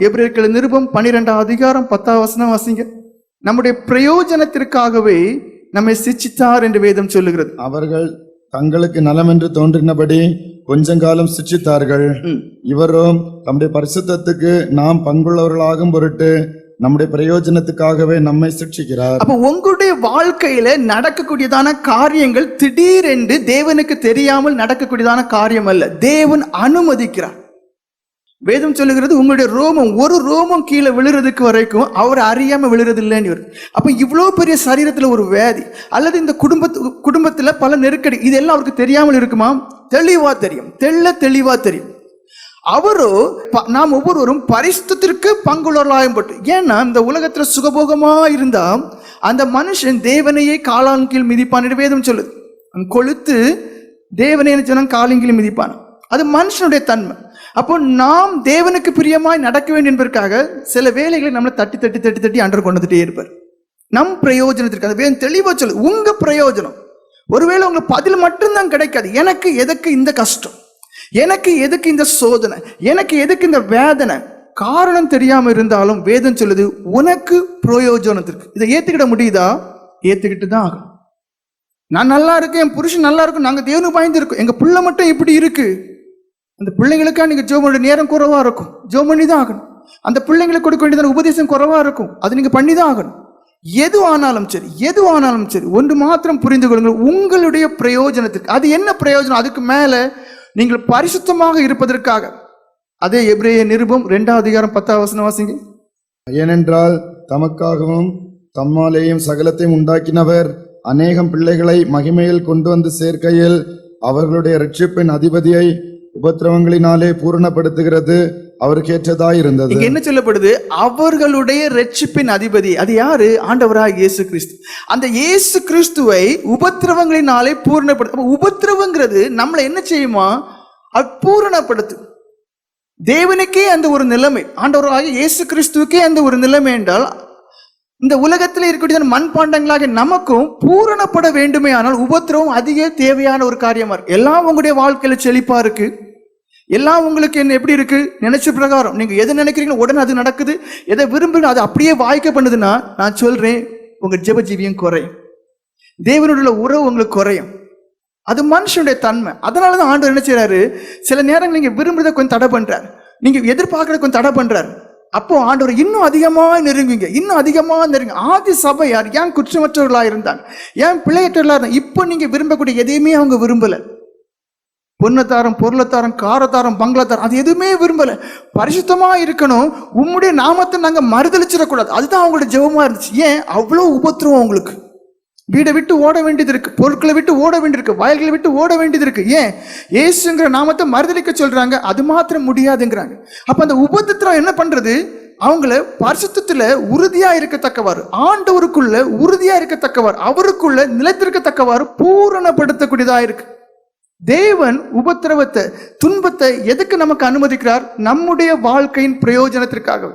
எபிரேயர்கள் நிருபம் பன்னிரெண்டாம் அதிகாரம் பத்தாம் வசனம் வாசிங்க. நம்முடைய பிரயோஜனத்திற்காகவே நம்மை சிச்சித்தார் என்று வேதம் சொல்லுகிறது. அவர்கள் தங்களுக்கு நலம் என்று தோன்றினபடி கொஞ்சங்காலம் சிட்சித்தார்கள் ம். இவரோ தம்முடைய பரிசுத்தத்துக்கு நாம் பங்குள்ளவர்களாகும் பொருட்டு நம்முடைய பிரயோஜனத்துக்காகவே நம்மை சிட்சிக்கிறார் அப்ப உங்களுடைய வாழ்க்கையில நடக்கக்கூடியதான காரியங்கள் திடீரென்று தேவனுக்கு தெரியாமல் நடக்கக்கூடியதான காரியம் அல்ல. தேவன் அனுமதிக்கிறார். வேதம் சொல்லுகிறது உங்களுடைய ரோமம் ஒரு ரோமம் கீழே விழுறதுக்கு வரைக்கும் அவர் அறியாம விழுறது இல்லைன்னு வருது. இவ்வளோ பெரிய சரீரத்தில் ஒரு வியாதி அல்லது இந்த குடும்பத்து குடும்பத்தில் பல நெருக்கடி இதெல்லாம் அவருக்கு தெரியாமல் இருக்குமா? தெளிவாக தெரியும். தெள்ள தெளிவாக தெரியும். அவரோ ப- நாம் ஒவ்வொருவரும் பரிசுத்திற்கு பங்குள்ளவர்களாயும் ஏன்னா இந்த உலகத்தில் சுகபோகமாக இருந்தால் அந்த மனுஷன் தேவனையே காலான் கீழ் மிதிப்பான் வேதம் சொல்லுது. கொளுத்து தேவனே என்ன சொன்னான்? காலின் கீழ் மிதிப்பான். அது மனுஷனுடைய தன்மை. அப்போ நாம் தேவனுக்கு பிரியமாய் நடக்க வேண்டும் என்பதற்காக சில வேலைகளை நம்மளை தட்டி தட்டி தட்டி தட்டி அண்டர் கொண்டு வந்துட்டே இருப்பார். நம் பிரயோஜனத்திற்கு அது வேணும் தெளிவாக சொல்லு உங்க பிரயோஜனம். ஒருவேளை உங்களுக்கு பதில் மட்டும்தான் கிடைக்காது. எனக்கு எதுக்கு இந்த கஷ்டம்? எனக்கு எதுக்கு இந்த சோதனை? எனக்கு எதுக்கு இந்த வேதனை? காரணம் தெரியாமல் இருந்தாலும் வேதம் சொல்லுது உனக்கு பிரயோஜனத்திற்கு. இதை ஏற்றுக்கிட முடியுதா? ஏற்றுக்கிட்டு தான் ஆகும் நான் நல்லா இருக்கேன் என் புருஷன் நல்லா இருக்கும் நாங்கள் தேவனு பயந்து இருக்கோம். பிள்ளை மட்டும் இப்படி இருக்குது அந்த பிள்ளைங்களுக்கா நீங்கள் ஜோம் பண்ண நேரம் குறைவாக இருக்கும். ஜோம் பண்ணி தான் ஆகணும். அந்த பிள்ளைங்களுக்கு கொடுக்க வேண்டியதான உபதேசம் குறைவாக இருக்கும். அது நீங்கள் பண்ணி தான் ஆகணும். எது ஆனாலும் சரி எது ஆனாலும் சரி ஒன்று மாத்திரம் புரிந்து கொள்ளுங்கள். உங்களுடைய பிரயோஜனத்திற்கு அது என்ன பிரயோஜனம்? அதுக்கு மேலே நீங்கள் பரிசுத்தமாக இருப்பதற்காக. அதே எபிரேய நிருபம் ரெண்டாவது அதிகாரம் பத்தாவது வசனம் வாசிங்க. ஏனென்றால் தமக்காகவும் தம்மாலேயும் சகலத்தையும் உண்டாக்கினவர் அநேகம் பிள்ளைகளை மகிமையில் கொண்டு வந்து சேர்க்கையில் அவர்களுடைய ரட்சிப்பின் அதிபதியை உபத்திரவங்களினாலே பூரணப்படுத்துகிறது. அவருக்கு ஏற்றதா இருந்தது என்ன சொல்லப்படுது? அவர்களுடைய ரட்சிப்பின் அதிபதி. அது யாரு? ஆண்டவராக இயேசு கிறிஸ்து. அந்த இயேசு கிறிஸ்துவை உபத்திரவங்களினாலே பூரணப்படுத்த உபத்திரவங்கிறது நம்மளை என்ன செய்யுமா? அது தேவனுக்கே அந்த ஒரு நிலைமை. ஆண்டவராக இயேசு கிறிஸ்துவுக்கே அந்த ஒரு நிலைமை என்றால் இந்த உலகத்தில் இருக்கக்கூடிய மண்பாண்டங்களாக நமக்கும் பூரணப்பட வேண்டுமே ஆனால் உபத்திரவம் அதிக தேவையான ஒரு காரியமா இருக்கு. எல்லாம் உங்களுடைய வாழ்க்கையில செழிப்பா இருக்கு. எல்லாம் உங்களுக்கு என்ன எப்படி இருக்கு? நினைச்ச பிரகாரம். நீங்க எதை நினைக்கிறீங்களோ உடனே அது நடக்குது. எதை விரும்புறீங்களோ அது அப்படியே வாய்க்க பண்ணுதுன்னா நான் சொல்றேன் உங்க ஜெப ஜீவியம் குறையும். தேவனுடைய உறவு உங்களுக்கு குறையும். அது மனுஷனுடைய தன்மை. அதனால தான் ஆண்டவர் என்ன செய்றாரு? சில நேரங்கள் நீங்க விரும்புறத கொஞ்சம் தடை பண்றாரு. நீங்க எதிர்பார்க்கறத கொஞ்சம் தடை பண்றாரு. அப்போ ஆண்டவர் இன்னும் அதிகமாக நெருங்குங்க இன்னும் அதிகமாக நெருங்க ஆதி சபையார் ஏன் குற்றமற்றவர்களாக இருந்தாங்க? ஏன் பிள்ளையற்றவர்களாக இருந்தாங்க? இப்போ நீங்கள் விரும்பக்கூடிய எதையுமே அவங்க விரும்பலை. பொன்னத்தாரம் பொருளத்தாரம் காரத்தாரம் பங்களாத்தாரம் அது எதுவுமே விரும்பலை. பரிசுத்தமாக இருக்கணும். உம்முடைய நாமத்தை நாங்கள் மறுதளிச்சிடக்கூடாது அதுதான் அவங்களோட ஜெபமாக இருந்துச்சு. ஏன்? அவ்வளோ உபத்திரம் அவங்களுக்கு. வீடை விட்டு ஓட வேண்டியது இருக்கு. பொருட்களை விட்டு ஓட வேண்டியிருக்கு வயல்களை விட்டு ஓட வேண்டியது இருக்கு. ஏன்? ஏசுங்கிற நாமத்தை மறுதளிக்க சொல்றாங்க. அது மாத்திரம் முடியாதுங்கிறாங்க. அப்ப அந்த உபத்திரம் என்ன பண்றது? அவங்கள பரிசுத்தத்தில் உறுதியா இருக்கத்தக்கவாறு ஆண்டவருக்குள்ள உறுதியா இருக்கத்தக்கவாறு அவருக்குள்ள நிலைத்திருக்கத்தக்கவாறு பூரணப்படுத்தக்கூடியதா இருக்கு. தேவன் உபத்திரவத்தை துன்பத்தை எதுக்கு நமக்கு அனுமதிக்கிறார்? நம்முடைய வாழ்க்கையின் பிரயோஜனத்திற்காகவே.